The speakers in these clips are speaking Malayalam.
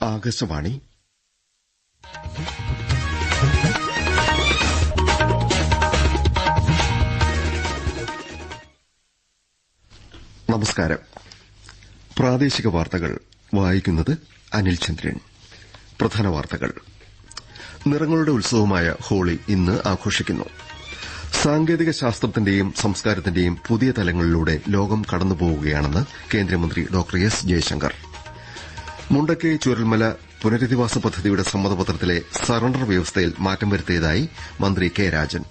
ആകാശവാണി. നമസ്കാരം. പ്രാദേശിക വാർത്തകൾ. വായിക്കുന്നത് അനിൽചന്ദ്രൻ പ്രധാന വാർത്തകൾ. നിറങ്ങളുടെ ഉത്സവമായ ഹോളി ഇന്ന് ആഘോഷിക്കുന്നു. സാങ്കേതിക ശാസ്ത്രത്തിന്റെയും സംസ്കാരത്തിന്റെയും പുതിയ തലങ്ങളിലൂടെ ലോകം കടന്നുപോവുകയാണെന്ന് കേന്ദ്രമന്ത്രി ഡോക്ടർ എസ് ജയശങ്കർ. മുണ്ടക്കൈ ചുരൽമല പുനരധിവാസ പദ്ധതിയുടെ സമ്മതപത്രത്തിലെ സറണ്ടർ വ്യവസ്ഥയിൽ മാറ്റം വരുത്തിയതായി മന്ത്രി കെ രാജൻ.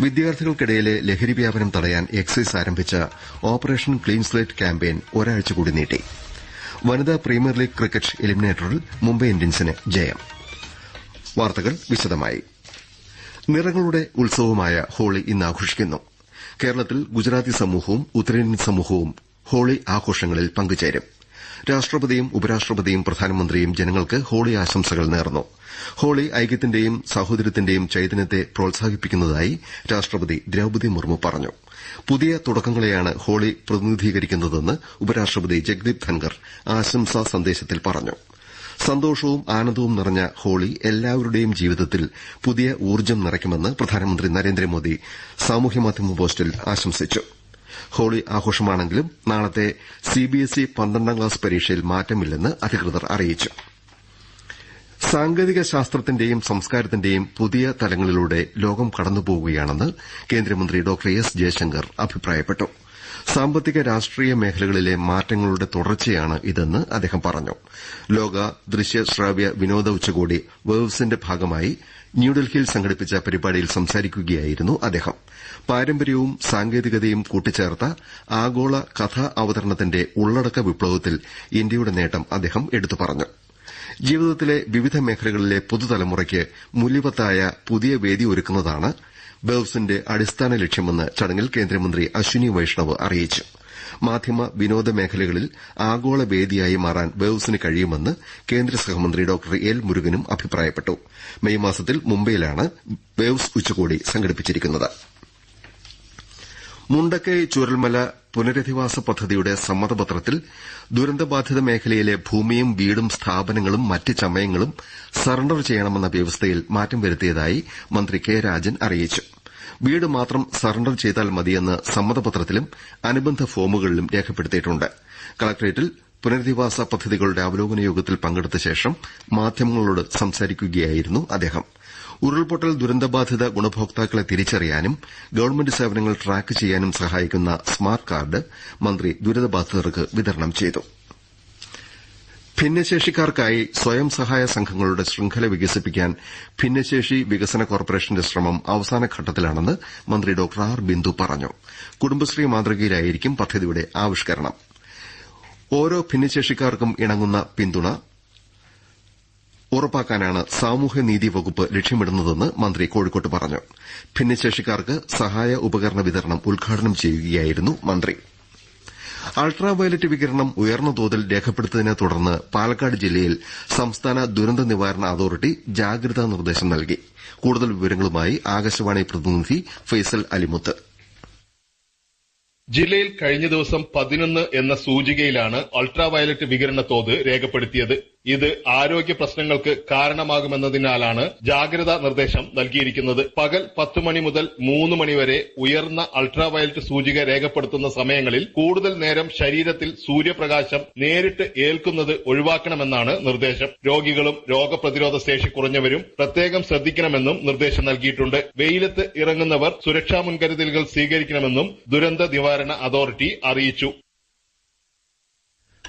വിദ്യാർത്ഥികൾക്കിടയിലെ ലഹരി വ്യാപനം തടയാൻ എക്സൈസ് ആരംഭിച്ച ഓപ്പറേഷൻ ക്ലീൻ സ്ലേറ്റ് ക്യാമ്പയിൻ ഒരാഴ്ച കൂടി നീട്ടി. വനിതാ പ്രീമിയർ ലീഗ് ക്രിക്കറ്റ് എലിമിനേറ്ററിൽ മുംബൈ ഇന്ത്യൻസിന് ജയം. വാർത്തകൾ വിശദമായി. നിറങ്ങളുടെ ഉത്സവമായ ഹോളി ഇന്ന് ആഘോഷിക്കുന്നു. കേരളത്തിൽ ഗുജറാത്തി സമൂഹവും ഉത്തരേന്ത്യൻ സമൂഹവും ഹോളി ആഘോഷങ്ങളിൽ പങ്കുചേരും. രാഷ്ട്രപതിയും ഉപരാഷ്ട്രപതിയും പ്രധാനമന്ത്രിയും ജനങ്ങൾക്ക് ഹോളി ആശംസകൾ നേർന്നു. ഹോളി ഐക്യത്തിന്റെയും സാഹോദര്യത്തിന്റെയും ചൈതന്യത്തെ പ്രോത്സാഹിപ്പിക്കുന്നതായി രാഷ്ട്രപതി ദ്രൌപതി മുർമു പറഞ്ഞു. പുതിയ തുടക്കങ്ങളെയാണ് ഹോളി പ്രതിനിധീകരിക്കുന്നതെന്ന് ഉപരാഷ്ട്രപതി ജഗ്ദീപ് ധൻകർ ആശംസാ സന്ദേശത്തിൽ പറഞ്ഞു. സന്തോഷവും ആനന്ദവും നിറഞ്ഞ ഹോളി എല്ലാവരുടെയും ജീവിതത്തിൽ പുതിയ ഊർജം നിറയ്ക്കുമെന്ന് പ്രധാനമന്ത്രി നരേന്ദ്രമോദി സാമൂഹ്യമാധ്യമ പോസ്റ്റിൽ ആശംസിച്ചു. ഹോളി ആഘോഷമാണെങ്കിലും നാളത്തെ സിബിഎസ്ഇ പന്ത്രണ്ടാം ക്ലാസ് പരീക്ഷയിൽ മാറ്റമില്ലെന്ന് അധികൃതർ അറിയിച്ചു. സാങ്കേതിക ശാസ്ത്രത്തിന്റെയും സംസ്കാരത്തിന്റെയും പുതിയ തലങ്ങളിലൂടെ ലോകം കടന്നുപോകുകയാണെന്ന് കേന്ദ്രമന്ത്രി ഡോക്ടർ എസ് ജയശങ്കർ അഭിപ്രായപ്പെട്ടു. സാമ്പത്തിക രാഷ്ട്രീയ മേഖലകളിലെ മാറ്റങ്ങളുടെ തുടർച്ചയാണ് ഇതെന്ന് അദ്ദേഹം പറഞ്ഞു. ലോക ദൃശ്യ ശ്രാവ്യ വിനോദ ഉച്ചകോടി വേവ്സിന്റെ ഭാഗമായി ന്യൂഡൽഹിയിൽ സംഘടിപ്പിച്ച പരിപാടിയിൽ സംസാരിക്കുകയായിരുന്നു അദ്ദേഹം. പാരമ്പര്യവും സാങ്കേതികതയും കൂട്ടിച്ചേർത്ത ആഗോള കഥാ അവതരണത്തിന്റെ ഉള്ളടക്ക വിപ്ലവത്തിൽ ഇന്ത്യയുടെ നേട്ടം അദ്ദേഹം എടുത്തു പറഞ്ഞു. ജീവിതത്തിലെ വിവിധ മേഖലകളിലെ പുതുതലമുറയ്ക്ക് മൂല്യവത്തായ പുതിയ വേദി ഒരുക്കുന്നതാണ് വേവ്സിന്റെ അടിസ്ഥാന ലക്ഷ്യമെന്ന് ചടങ്ങിൽ കേന്ദ്രമന്ത്രി അശ്വിനി വൈഷ്ണവ് അറിയിച്ചു. മാധ്യമ വിനോദ മേഖലകളിൽ ആഗോള വേദിയായി മാറാൻ വേവ്സിന് കഴിയുമെന്ന് കേന്ദ്ര സഹമന്ത്രി ഡോക്ടർ എൽ മുരുകനും അഭിപ്രായപ്പെട്ടു. മെയ് മാസത്തിൽ മുംബൈയിലാണ് വേവ്സ് ഉച്ചകോടി സംഘടിപ്പിച്ചിരിക്കുന്നത്. മുണ്ടക്കൈ ചുരൽമല പുനരധിവാസ പദ്ധതിയുടെ സമ്മതപത്രത്തിൽ ദുരന്തബാധിത മേഖലയിലെ ഭൂമിയും വീടും സ്ഥാപനങ്ങളും മറ്റ് ചമയങ്ങളും സറണ്ടർ ചെയ്യണമെന്ന വ്യവസ്ഥയിൽ മാറ്റം വരുത്തിയതായി മന്ത്രി കെ രാജൻ അറിയിച്ചു. വീട് മാത്രം സറണ്ടർ ചെയ്താൽ മതിയെന്ന് സമ്മതപത്രത്തിലും അനുബന്ധ ഫോമുകളിലും രേഖപ്പെടുത്തിയിട്ടുണ്ട്. കളക്ടറേറ്റിൽ പുനരധിവാസ പദ്ധതികളുടെ അവലോകന യോഗത്തിൽ പങ്കെടുത്ത ശേഷം മാധ്യമങ്ങളോട് സംസാരിക്കുകയായിരുന്നു അദ്ദേഹം. ഉരുൾപൊട്ടൽ ദുരന്തബാധിത ഗുണഭോക്താക്കളെ തിരിച്ചറിയാനും ഗവൺമെന്റ് സേവനങ്ങൾ ട്രാക്ക് ചെയ്യാനും സഹായിക്കുന്ന സ്മാർട്ട് കാർഡ് മന്ത്രി ദുരിതബാധിതർക്ക് വിതരണം ചെയ്തു. ഭിന്നശേഷിക്കാർക്കായി സ്വയം സഹായ സംഘങ്ങളുടെ ശൃംഖല വികസിപ്പിക്കാൻ ഭിന്നശേഷി വികസന കോർപ്പറേഷന്റെ ശ്രമം അവസാനഘട്ടത്തിലാണെന്ന് മന്ത്രി ഡോ. ആർ. ബിന്ദു പറഞ്ഞു. കുടുംബശ്രീ മാതൃകയിലായിരിക്കും പദ്ധതിയുടെ ആവിഷ്കരണം. ഓരോ ഭിന്നശേഷിക്കാർക്കും ഇണങ്ങുന്ന പിന്തുണ ഉറപ്പാക്കാനാണ് സാമൂഹ്യനീതി വകുപ്പ് ലക്ഷ്യമിടുന്നതെന്ന് മന്ത്രി കോഴിക്കോട്ട് പറഞ്ഞു. ഭിന്നശേഷിക്കാർക്ക് സഹായ ഉപകരണ വിതരണം ഉദ്ഘാടനം ചെയ്യുകയായിരുന്നു മന്ത്രി. അൾട്രാവയലറ്റ് വികിരണം ഉയർന്ന തോതിൽ രേഖപ്പെടുത്തിയതിനെ തുടർന്ന് പാലക്കാട് ജില്ലയിൽ സംസ്ഥാന ദുരന്ത നിവാരണ അതോറിറ്റി ജാഗ്രതാ നിർദ്ദേശം നൽകി. കൂടുതൽ വിവരങ്ങളുമായി ആകാശവാണി പ്രതിനിധി ഫൈസൽ അലിമുത്ത്. ജില്ലയിൽ കഴിഞ്ഞ ദിവസം പതിനൊന്ന് എന്ന സൂചികയിലാണ് അൾട്രാവയലറ്റ് വികിരണ തോത് രേഖപ്പെടുത്തിയത്. ഇത് ആരോഗ്യ പ്രശ്നങ്ങൾക്ക് കാരണമാകുമെന്നതിനാലാണ് ജാഗ്രതാ നിർദ്ദേശം നൽകിയിരിക്കുന്നത്. പകൽ പത്ത് മണി മുതൽ മൂന്ന് മണി വരെ ഉയർന്ന അൾട്രാവയലറ്റ് സൂചിക രേഖപ്പെടുത്തുന്ന സമയങ്ങളിൽ കൂടുതൽ നേരം ശരീരത്തിൽ സൂര്യപ്രകാശം നേരിട്ട് ഏൽക്കുന്നത് ഒഴിവാക്കണമെന്നാണ് നിർദ്ദേശം. രോഗികളും രോഗപ്രതിരോധ ശേഷി കുറഞ്ഞവരും പ്രത്യേകം ശ്രദ്ധിക്കണമെന്നും നിർദ്ദേശം നൽകിയിട്ടുണ്ട്. വെയിലത്ത് ഇറങ്ങുന്നവർ സുരക്ഷാ മുൻകരുതലുകൾ സ്വീകരിക്കണമെന്നും ദുരന്ത നിവാരണ അതോറിറ്റി അറിയിച്ചു.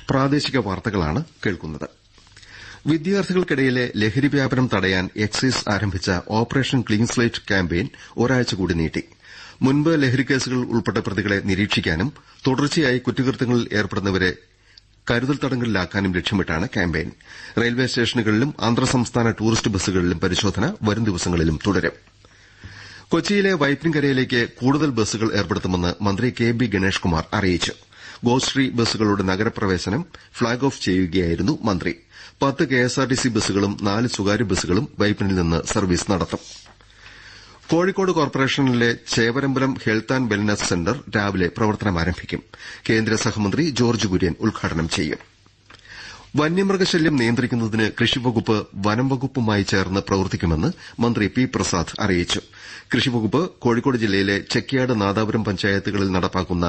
പ്രാദേശിക വാർത്തകളാണ് കേൾക്കുന്നത്. വിദ്യാർത്ഥികൾക്കിടയിലെ ലഹരി വ്യാപനം തടയാൻ എക്സൈസ് ആരംഭിച്ച ഓപ്പറേഷൻ ക്ലീൻ സ്ലൈറ്റ് ക്യാമ്പയിൻ ഒരാഴ്ച കൂടി നീട്ടി. മുൻപ് ലഹരിക്കേസുകൾ ഉൾപ്പെട്ട പ്രതികളെ നിരീക്ഷിക്കാനും തുടർച്ചയായി കുറ്റകൃത്യങ്ങളിൽ ഏർപ്പെടുന്നവരെ കരുതൽ തടങ്കലിലാക്കാനും ലക്ഷ്യമിട്ടാണ് ക്യാമ്പയിൻ. റെയിൽവേ സ്റ്റേഷനുകളിലും അന്തർ സംസ്ഥാന ടൂറിസ്റ്റ് ബസ്സുകളിലും പരിശോധന വരും ദിവസങ്ങളിലും തുടരും. കൊച്ചിയിലെ വൈപ്പിൻകരയിലേക്ക് കൂടുതൽ ബസ്സുകൾ ഏർപ്പെടുത്തുമെന്ന് മന്ത്രി കെ ബി ഗണേഷ് കുമാർ അറിയിച്ചു. ഗോശ്രീ ബസ്സുകളുടെ നഗരപ്രവേശനം ഫ്ളാഗ് ഓഫ് ചെയ്യുകയായിരുന്നു മന്ത്രി. പത്ത് കെഎസ്ആർടിസി ബസ്സുകളും നാല് സ്വകാര്യ ബസ്സുകളും വൈപ്പിനിൽ നിന്ന് സർവീസ് നടത്തും. കോഴിക്കോട് കോർപ്പറേഷനിലെ Chevarambalam health and wellness centre രാവിലെ പ്രവർത്തനമാരംഭിക്കും കേന്ദ്ര സഹമന്ത്രി ജോർജ് കുര്യൻ ഉദ്ഘാടനം ചെയ്യും. വന്യമൃഗശല്യം നിയന്ത്രിക്കുന്നതിന് കൃഷിവകുപ്പ് വനംവകുപ്പുമായി ചേർന്ന് പ്രവർത്തിക്കുമെന്ന് മന്ത്രി പി പ്രസാദ് അറിയിച്ചു. കൃഷിവകുപ്പ് കോഴിക്കോട് ജില്ലയിലെ ചെക്കിയാട് നാദാപുരം പഞ്ചായത്തുകളിൽ നടപ്പാക്കുന്ന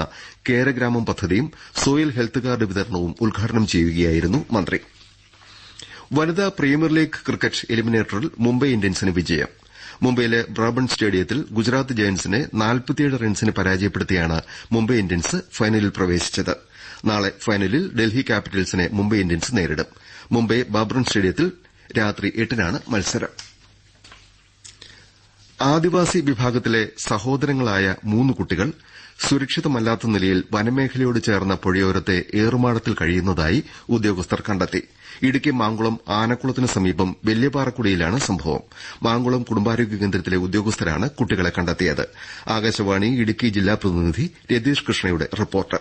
കേരഗ്രാമം പദ്ധതിയും സോയിൽ ഹെൽത്ത് കാർഡ് വിതരണവും ഉദ്ഘാടനം ചെയ്യുകയായിരുന്നു മന്ത്രി. വനിതാ പ്രീമിയർ ലീഗ് ക്രിക്കറ്റ് എലിമിനേറ്ററിൽ മുംബൈ ഇന്ത്യൻസിന് വിജയം. മുംബൈയിലെ ബ്രാബൺ സ്റ്റേഡിയത്തിൽ ഗുജറാത്ത് ജയന്റ്സിനെ റൺസിന് പരാജയപ്പെടുത്തിയാണ് മുംബൈ ഇന്ത്യൻസ് ഫൈനലിൽ പ്രവേശിച്ചത്. നാളെ ഫൈനലിൽ ഡൽഹി ക്യാപിറ്റൽസിനെ മുംബൈ ഇന്ത്യൻസ് നേരിടും. മുംബൈ ബാബ്രൺ സ്റ്റേഡിയത്തിൽ രാത്രി എട്ടിനാണ് മത്സരം. ആദിവാസി വിഭാഗത്തിലെ സഹോദരങ്ങളായ മൂന്ന് കുട്ടികൾ സുരക്ഷിതമല്ലാത്ത നിലയിൽ വനമേഖലയോട് ചേർന്ന പുഴയോരത്തെ ഏറുമാടത്തിൽ കഴിയുന്നതായി ഉദ്യോഗസ്ഥർ കണ്ടെത്തി. ഇടുക്കി മാങ്കുളം ആനക്കുളത്തിന് സമീപം വെല്യപാറക്കുടിയിലാണ് സംഭവം. മാങ്കുളം കുടുംബാരോഗ്യ കേന്ദ്രത്തിലെ ഉദ്യോഗസ്ഥരാണ് കുട്ടികളെ കണ്ടെത്തിയത്. ആകാശവാണി ഇടുക്കി ജില്ലാ പ്രതിനിധി രതീഷ് കൃഷ്ണയുടെ റിപ്പോർട്ട്.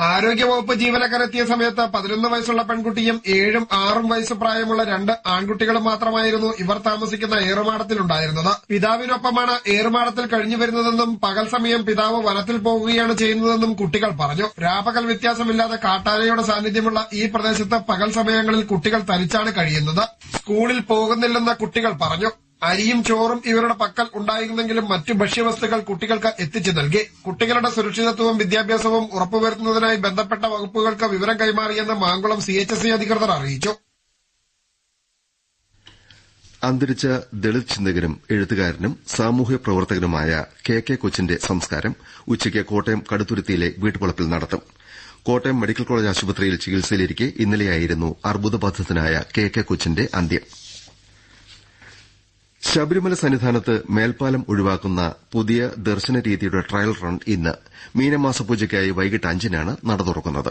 ആരോഗ്യവകുപ്പ് ജീവനക്കാരെത്തിയ സമയത്ത് പതിനൊന്ന് വയസ്സുള്ള പെൺകുട്ടിയും ഏഴും ആറും വയസ്സ് പ്രായമുള്ള രണ്ട് ആൺകുട്ടികളും മാത്രമായിരുന്നു ഇവർ താമസിക്കുന്ന ഏറുമാടത്തിലുണ്ടായിരുന്നത്. പിതാവിനൊപ്പമാണ് ഏറുമാടത്തിൽ കഴിഞ്ഞു വരുന്നതെന്നും പകൽ സമയം പിതാവ് വനത്തിൽ പോകുകയാണ് ചെയ്യുന്നതെന്നും കുട്ടികൾ പറഞ്ഞു. രാപകൽ വ്യത്യാസമില്ലാതെ കാട്ടാനയുടെ സാന്നിധ്യമുള്ള ഈ പ്രദേശത്ത് പകൽ സമയങ്ങളിൽ കുട്ടികൾ തനിച്ചാണ് കഴിയുന്നത്. സ്കൂളിൽ പോകുന്നില്ലെന്ന് കുട്ടികൾ പറഞ്ഞു. അരിയും ചോറും ഇവരുടെ പക്കൽ ഉണ്ടായിരുന്നെങ്കിലും മറ്റു ഭക്ഷ്യവസ്തുക്കൾ കുട്ടികൾക്ക് എത്തിച്ചു നൽകി. കുട്ടികളുടെ സുരക്ഷിതത്വവും വിദ്യാഭ്യാസവും ഉറപ്പുവരുത്തുന്നതിനായി ബന്ധപ്പെട്ട വകുപ്പുകൾക്ക് വിവരം കൈമാറിയെന്ന് മാങ്കുളം സി എച്ച് എസ് അധികൃതർ അറിയിച്ചു. അന്തരിച്ച ദളിത് ചിന്തകനും എഴുത്തുകാരനും സാമൂഹ്യ പ്രവർത്തകനുമായ കെ കെ കൊച്ചിന്റെ സംസ്കാരം ഉച്ചയ്ക്ക് കോട്ടയം കടുത്തുരുത്തിയിലെ വീട്ടുവളപ്പിൽ നടത്തും. കോട്ടയം മെഡിക്കൽ കോളേജ് ആശുപത്രിയിൽ ചികിത്സയിലിരിക്കെ ഇന്നലെയായിരുന്നു അർബുദബാധിതനായ കെ കെ കൊച്ചിന്റെ അന്ത്യം. ശബരിമല സന്നിധാനത്ത് മേൽപ്പാലം ഒഴിവാക്കുന്ന പുതിയ ദർശന രീതിയുടെ ട്രയൽ റൺ ഇന്ന് മീനമാസ പൂജയ്ക്കായി വൈകിട്ട് അഞ്ചിനാണ് നട തുറക്കുന്നത്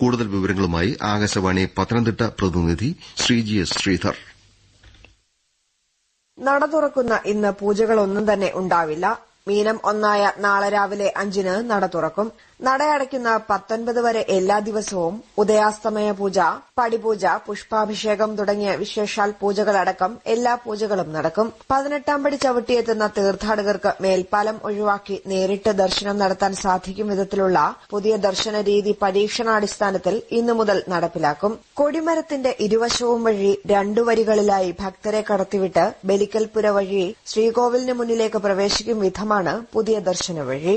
കൂടുതൽ വിവരങ്ങളുമായി ആകാശവാണി പത്തനംതിട്ട പ്രതിനിധി ശ്രീജി എസ് ശ്രീധർ. നട തുറക്കുന്ന ഇന്ന് പൂജകളൊന്നും തന്നെ ഉണ്ടാവില്ല. മീനം ഒന്നായ നാളെ രാവിലെ അഞ്ചിന് നട തുറക്കും നടയടയ്ക്കുന്ന പത്തൊൻപത് വരെ എല്ലാ ദിവസവും ഉദയാസ്തമയ പൂജ പടിപൂജ പുഷ്പാഭിഷേകം തുടങ്ങിയ വിശേഷാൽ പൂജകളടക്കം എല്ലാ പൂജകളും നടക്കും. പതിനെട്ടാം പടി ചവിട്ടിയെത്തുന്ന തീർത്ഥാടകർക്ക് മേൽപ്പാലം ഒഴിവാക്കി നേരിട്ട് ദർശനം നടത്താൻ സാധിക്കും വിധത്തിലുള്ള പുതിയ ദർശന രീതി പരീക്ഷണാടിസ്ഥാനത്തിൽ ഇന്നു മുതൽ നടപ്പിലാക്കും. കൊടിമരത്തിന്റെ ഇരുവശവും വഴി രണ്ടു വരികളിലായി ഭക്തരെ കടത്തിവിട്ട് ബലിക്കൽപുര വഴി ശ്രീകോവിലിന് മുന്നിലേക്ക് പ്രവേശിക്കും വിധമാണ് പുതിയ ദർശന വഴി.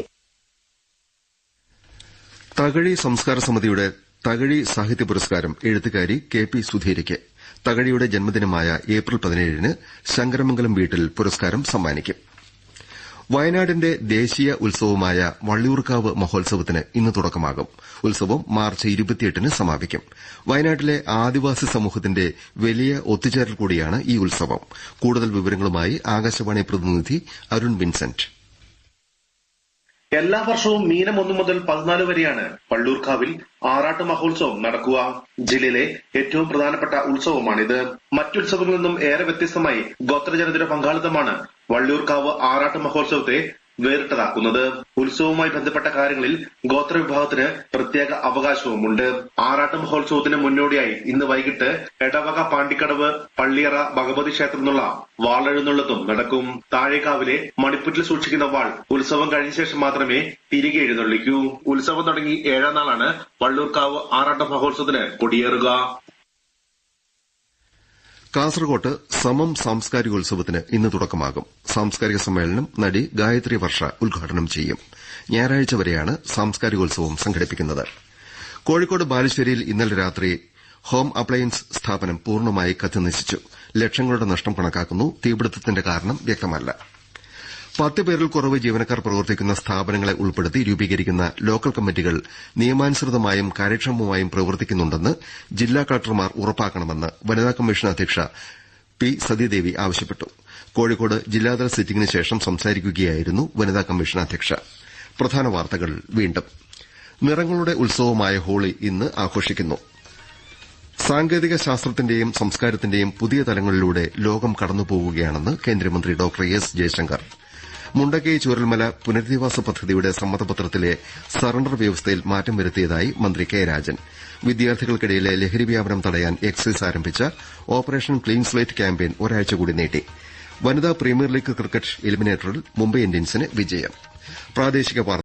തകഴി സംസ്കാര സമിതിയുടെ തകഴി സാഹിത്യ പുരസ്കാരം എഴുത്തുകാരി കെ പി സുധീരയ്ക്ക്. തകഴിയുടെ ജന്മദിനമായ ഏപ്രിൽ പതിനേഴിന് ശങ്കരമംഗലം വീട്ടിൽ പുരസ്കാരം സമ്മാനിക്കും. വയനാടിന്റെ ദേശീയ ഉത്സവമായ വള്ളിയൂർക്കാവ് മഹോത്സവത്തിന് ഇന്ന് തുടക്കമാകും. ഉത്സവം മാർച്ച് സമാപിക്കും. വയനാട്ടിലെ ആദിവാസി സമൂഹത്തിന്റെ വലിയ ഒത്തുചേരൽ കൂടിയാണ് ഈ ഉത്സവം. കൂടുതൽ വിവരങ്ങളുമായി ആകാശവാണി പ്രതിനിധി അരുൺ വിൻസെന്റ്. എല്ലാ വർഷവും മീനം ഒന്നു മുതൽ പതിനാല് വരെയാണ് പള്ളൂർക്കാവിൽ ആറാട്ട് മഹോത്സവം നടക്കുക. ജില്ലയിലെ ഏറ്റവും പ്രധാനപ്പെട്ട ഉത്സവമാണിത്. മറ്റുത്സവങ്ങളിൽ നിന്നും ഏറെ വ്യത്യസ്തമായി ഗോത്രജനതയുടെ പങ്കാളിത്തമാണ് വള്ളിയൂർക്കാവ് ആറാട്ട് മഹോത്സവത്തെ വേറിട്ടതാക്കുന്നത്. ഉത്സവവുമായി ബന്ധപ്പെട്ട കാര്യങ്ങളിൽ ഗോത്ര വിഭാഗത്തിന് പ്രത്യേക അവകാശവുമുണ്ട്. ആറാട്ട് മഹോത്സവത്തിന് മുന്നോടിയായി ഇന്ന് വൈകിട്ട് എടവക പാണ്ടിക്കടവ് പള്ളിയറ ഭഗവതി ക്ഷേത്രം എന്നുള്ള വാളെഴുന്നള്ളത്തും നടക്കും. താഴേക്കാവിലെ മണിപ്പുറ്റിൽ സൂക്ഷിക്കുന്ന വാൾ ഉത്സവം കഴിഞ്ഞ ശേഷം മാത്രമേ തിരികെ എഴുന്നള്ളിക്കൂ. ഉത്സവം തുടങ്ങി ഏഴാം നാളാണ് വള്ളൂർക്കാവ് ആറാട്ട് മഹോത്സവത്തിന് കൊടിയേറുക. കാസർകോട്ട് സമം സാംസ്കാരികോത്സവത്തിന് ഇന്ന് തുടക്കമാകും. സാംസ്കാരിക സമ്മേളനം നടി ഗായത്രി വർഷ ഉദ്ഘാടനം ചെയ്യും. ഞായറാഴ്ച വരെയാണ് സാംസ്കാരികോത്സവം സംഘടിപ്പിക്കുന്നത്. കോഴിക്കോട് ബാലുശ്ശേരിയിൽ ഇന്നലെ രാത്രി ഹോം അപ്ലയൻസ് സ്ഥാപനം പൂർണമായി കത്തിനശിച്ചു. ലക്ഷങ്ങളുടെ നഷ്ടം കണക്കാക്കുന്നു. തീപിടുത്തത്തിന്റെ കാരണം വ്യക്തമല്ല. പത്ത് പേരിൽ കുറവ് ജീവനക്കാർ പ്രവർത്തിക്കുന്ന സ്ഥാപനങ്ങളെ ഉൾപ്പെടുത്തി രൂപീകരിക്കുന്ന ലോക്കൽ കമ്മിറ്റികൾ നിയമാനുസൃതമായും കാര്യക്ഷമമായും പ്രവർത്തിക്കുന്നുണ്ടെന്ന് ജില്ലാ കളക്ടർമാർ ഉറപ്പാക്കണമെന്ന് വനിതാ കമ്മീഷൻ അധ്യക്ഷ പി സതീദേവി ആവശ്യപ്പെട്ടു. കോഴിക്കോട് ജില്ലാതല സിറ്റിംഗിന് ശേഷം സംസാരിക്കുകയായിരുന്നു വനിതാ കമ്മീഷൻ അധ്യക്ഷ. നിറങ്ങളുടെ ഉത്സവമായ ഹോളി ഇന്ന് ആഘോഷിക്കുന്നു. സാങ്കേതിക ശാസ്ത്രത്തിന്റെയും സംസ്കാരത്തിന്റെയും പുതിയ തലങ്ങളിലൂടെ ലോകം കടന്നുപോകുകയാണെന്ന് കേന്ദ്രമന്ത്രി ഡോക്ടർ എസ് ജയശങ്കർ. മുണ്ടക്കൈ ചൂരൽമല പുനരധിവാസ പദ്ധതിയുടെ സമ്മതപത്രത്തിലെ സറണ്ടർ വ്യവസ്ഥയിൽ മാറ്റം വരുത്തിയതായി മന്ത്രി കെ രാജൻ. വിദ്യാർത്ഥികൾക്കിടയിലെ ലഹരി വ്യാപനം തടയാൻ എക്സൈസ് ആരംഭിച്ച ഓപ്പറേഷൻ ക്ലീൻ സ്ലേറ്റ് ക്യാമ്പയിൻ ഒരാഴ്ച കൂടി നീട്ടി. വനിതാ പ്രീമിയർ ലീഗ് ക്രിക്കറ്റ് എലിമിനേറ്ററിൽ മുംബൈ ഇന്ത്യൻസിന് വിജയം.